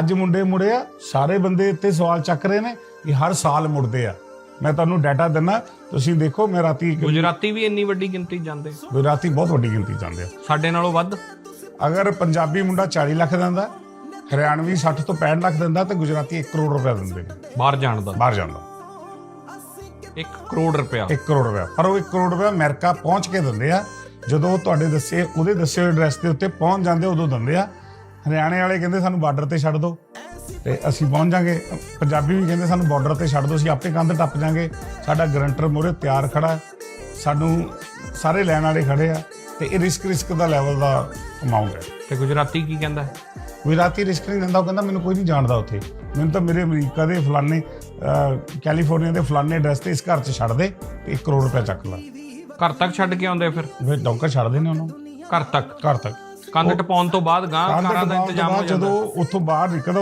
ਅੱਜ ਮੁੰਡੇ ਮੁੜੇ ਆ ਸਾਰੇ ਬੰਦੇ ਇੱਥੇ ਸਵਾਲ ਚੱਕ ਰਹੇ ਨੇ ਕਿ ਹਰ ਸਾਲ ਮੁੜਦੇ ਆ। ਮੈਂ ਤੁਹਾਨੂੰ ਡਾਟਾ ਦਿੰਨਾ ਤੁਸੀਂ ਦੇਖੋ ਮੈਂ ਰਾਤੀ ਗੁਜਰਾਤੀ ਵੀ ਇੰਨੀ ਵੱਡੀ ਗਿਣਤੀ ਜਾਂਦੇ। ਗੁਜਰਾਤੀ ਬਹੁਤ ਵੱਡੀ ਗਿਣਤੀ ਜਾਂਦੇ ਆ। ਸਾਡੇ ਨਾਲੋਂ ਵੱਧ? ਅਗਰ ਪੰਜਾਬੀ ਮੁੰਡਾ 40 ਲੱਖ ਦਿੰਦਾ ਹਰਿਆਣਵੀ 60 ਤੋਂ 65 ਲੱਖ ਦਿੰਦਾ ਤੇ ਗੁਜਰਾਤੀ 1 ਕਰੋੜ ਰੁਪਏ ਦਿੰਦੇ ਨੇ। ਬਾਹਰ ਜਾਣ ਦਾ। ਬਾਹਰ ਜਾਂਦਾ 1 ਕਰੋੜ ਰੁਪਇਆ। 1 ਕਰੋੜ ਰੁਪਏ ਪਰ ਉਹ 1 ਕਰੋੜ ਰੁਪਏ ਅਮਰੀਕਾ ਪਹੁੰਚ ਕੇ ਦਿੰਦੇ ਆ। ਜਦੋਂ ਤੁਹਾਡੇ ਦੱਸੇ ਉਹਦੇ ਦੱਸੇ ਐਡਰੈਸ ਦੇ ਉੱਤੇ ਪਹੁੰਚ ਜਾਂਦੇ ਉਦੋਂ ਦਿੰਦੇ ਆ। ਹਰਿਆਣੇ ਵਾਲੇ ਕਹਿੰਦੇ ਸਾਨੂੰ ਬਾਰਡਰ ਤੇ ਛੱਡ ਦਿਓ। ਤੇ ਅਸੀਂ ਪਹੁੰਚ ਜਾਾਂਗੇ। ਪੰਜਾਬੀ ਵੀ ਕਹਿੰਦੇ ਸਾਨੂੰ ਬਾਰਡਰ ਤੇ ਛੱਡ ਦਿਓ। ਅਸੀਂ ਆਪੇ ਕੰਧ ਟੱਪ ਜਾਾਂਗੇ। ਸਾਡਾ ਗਰੰਟਰ ਮੋਰੇ ਤਿਆਰ ਖੜਾ। ਸਾਨੂੰ ਸਾਰੇ ਲੈਣ ਵਾਲੇ ਖੜੇ ਆ ਤੇ ਇਹ ਰਿਸਕ ਰਿਸਕ ਦਾ ਲੈਵਲ ਦਾ ਅਮਾਉਂਟ ਹੈ। ਤੇ ਗੁਜਰਾਤੀ ਕੀ ਕਹਿੰਦਾ? ਹੈ? ਗੁਜਰਾਤੀ ਰਿਸਕ ਨਹੀਂ ਦਿੰਦਾ। ਉਹ ਕਹਿੰਦਾ ਮੈਨੂੰ ਕੋਈ ਨਹੀਂ ਜਾਣਦਾ ਉੱਥੇ। ਮੈਨੂੰ ਤਾਂ ਮੇਰੇ ਅਮਰੀਕਾ ਦੇ ਫਲਾਣੇ ਅਹ, ਕੈਲੀਫੋਰਨੀਆ ਦੇ ਫਲਾਣੇ ਐਡਰੈਸ ਤੇ ਇਸ ਘਰ 'ਚ ਛੱਡ ਦੇ ਤੇ 1 ਕਰੋੜ ਰੁਪਏ ਚੱਕ ਲੈ। ਘਰ ਤੱਕ ਛੱਡ ਕੇ ਆਉਂਦੇ ਫਿਰ? ਫਿਰ ਡੌਂਕਰ ਛੱਡਦੇ ਨੇ ਉਹਨੂੰ। ਘਰ ਤੱਕ? ਘਰ ਤੱਕ। ਕੰਧ ਟਪਾਉਣ ਤੋਂ ਬਾਅਦ ਗਾਂ ਕੰਧ ਕਾਰਾਂ ਦਾ ਟਪਾਉਣ ਤੋਂ ਇੰਤਜ਼ਾਮ ਹੋ ਬਾਅਦ ਜਾਂਦਾ। ਜਦੋਂ ਉੱਥੋਂ ਬਾਹਰ ਨਿਕਲਦਾ